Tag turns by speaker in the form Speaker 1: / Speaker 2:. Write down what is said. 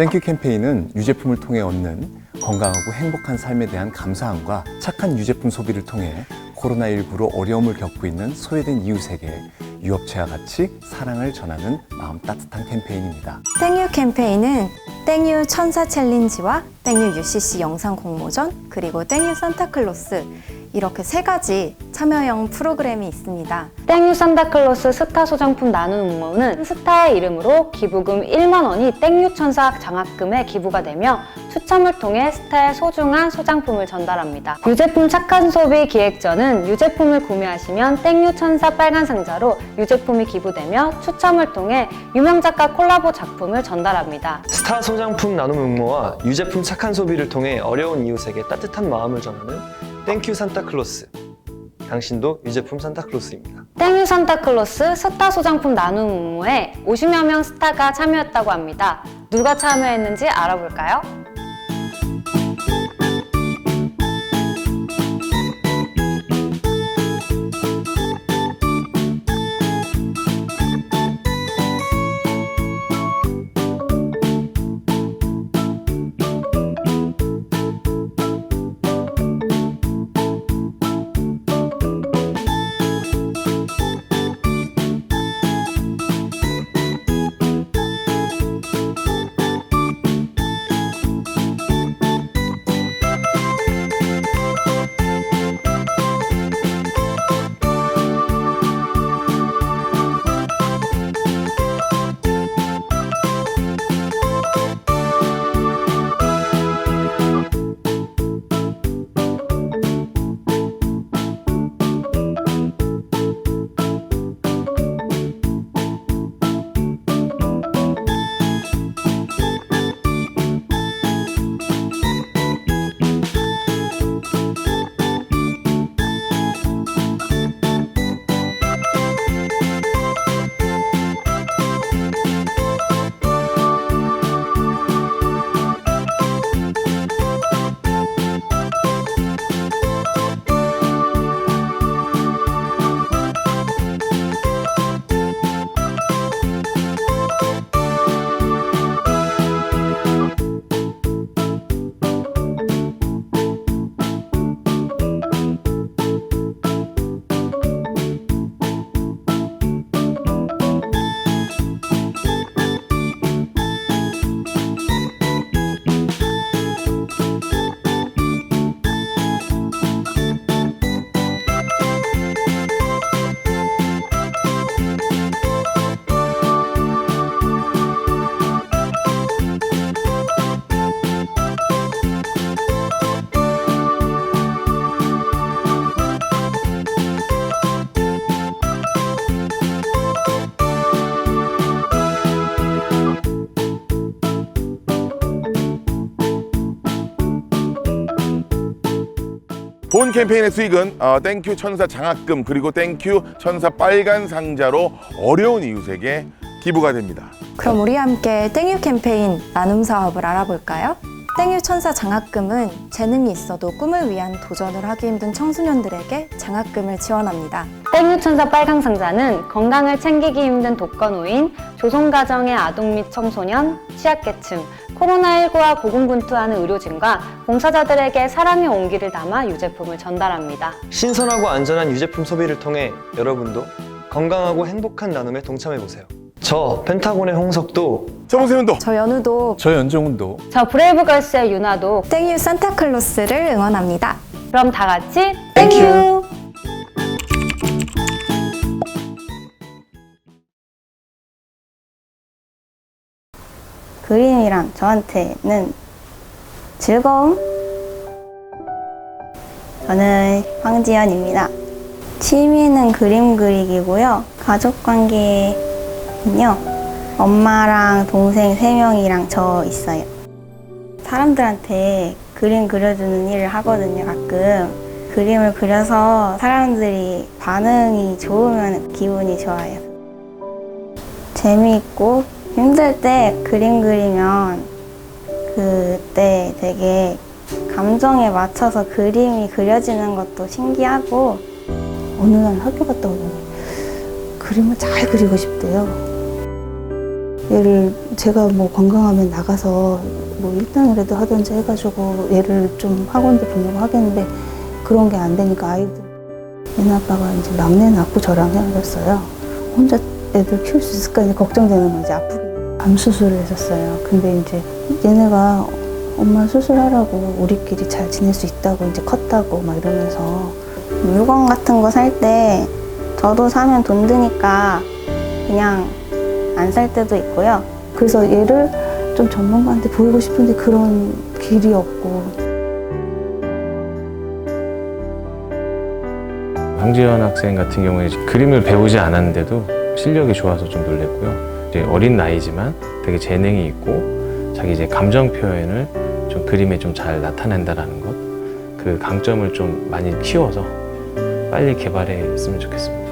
Speaker 1: 땡큐 캠페인은 유제품을 통해 얻는 건강하고 행복한 삶에 대한 감사함과 착한 유제품 소비를 통해 코로나19로 어려움을 겪고 있는 소외된 이웃에게 유업체와 같이 사랑을 전하는 마음 따뜻한 캠페인입니다.
Speaker 2: 땡유 캠페인은 땡유 천사 챌린지와 땡유 UCC 영상 공모전 그리고 땡유 산타클로스 이렇게 세 가지 참여형 프로그램이 있습니다.
Speaker 3: 땡유 산타클로스 스타 소장품 나눔 응모는 스타의 이름으로 기부금 1만 원이 땡유 천사 장학금에 기부가 되며 추첨을 통해 스타의 소중한 소장품을 전달합니다. 유제품 착한 소비 기획전은 유제품을 구매하시면 땡유 천사 빨간 상자로 유제품이 기부되며 추첨을 통해 유명 작가 콜라보 작품을 전달합니다.
Speaker 4: 스타 소장품 나눔 응모와 유제품 착한 소비를 통해 어려운 이웃에게 따뜻한 마음을 전하는 땡큐 산타클로스. 당신도 유제품 산타클로스입니다.
Speaker 3: 땡유 산타클로스 스타 소장품 나눔 응모에 50여 명 스타가 참여했다고 합니다. 누가 참여했는지 알아볼까요?
Speaker 5: 본 캠페인의 수익은 어, 땡큐 천사 장학금 그리고 땡큐 천사 빨간 상자로 어려운 이웃에게 기부가 됩니다.
Speaker 2: 그럼 우리 함께 땡유 캠페인 나눔 사업을 알아볼까요? 땡유 천사 장학금은 재능이 있어도 꿈을 위한 도전을 하기 힘든 청소년들에게 장학금을 지원합니다.
Speaker 3: 땡유 천사 빨강 상자는 건강을 챙기기 힘든 독거노인, 조선가정의 아동 및 청소년, 취약계층, 코로나19와 고군분투하는 의료진과 봉사자들에게 사랑의 온기를 담아 유제품을 전달합니다.
Speaker 4: 신선하고 안전한 유제품 소비를 통해 여러분도 건강하고 행복한 나눔에 동참해보세요. 저 펜타곤의 홍석도
Speaker 5: 저 보세요,
Speaker 2: 저 연우도
Speaker 1: 저 연정훈도
Speaker 3: 저 브레이브걸스의 유나도
Speaker 2: 땡유 산타클로스를 응원합니다.
Speaker 3: 그럼 다 같이 땡큐!
Speaker 6: 그림이랑 저한테는 즐거움? 저는 황지연입니다. 취미는 그림 그리기고요. 가족 관계는요. 엄마랑 동생 세명이랑 저 있어요. 사람들한테 그림 그려주는 일을 하거든요, 가끔. 그림을 그려서 사람들이 반응이 좋으면 기분이 좋아요. 재미있고 힘들 때 그림 그리면 그때 되게 감정에 맞춰서 그림이 그려지는 것도 신기하고 어느 날 학교 갔다 오더니
Speaker 7: 그림을 잘 그리고 싶대요. 얘를 제가 뭐 건강하면 나가서 뭐 일당이라도 하든지 해가지고 얘를 좀 학원도 보내고 하겠는데 그런 게 안 되니까 아이들 얘네 아빠가 이제 막내 낳고 저랑 헤어졌어요. 혼자 애들 키울 수 있을까 이제 걱정되는 거지 아프게 암 수술을 했었어요. 근데 이제 얘네가 엄마 수술하라고 우리끼리 잘 지낼 수 있다고 이제 컸다고 막 이러면서
Speaker 6: 물건 같은 거 살 때 저도 사면 돈 드니까 그냥 안 살 때도 있고요.
Speaker 7: 그래서 얘를 좀 전문가한테 보이고 싶은데 그런 길이 없고
Speaker 8: 황지연 학생 같은 경우에 그림을 배우지 않았는데도 실력이 좋아서 좀 놀랬고요. 이제 어린 나이지만 되게 재능이 있고 자기 이제 감정 표현을 좀 그림에 좀 잘 나타낸다라는 것, 그 강점을 좀 많이 키워서 빨리 개발했으면 좋겠습니다.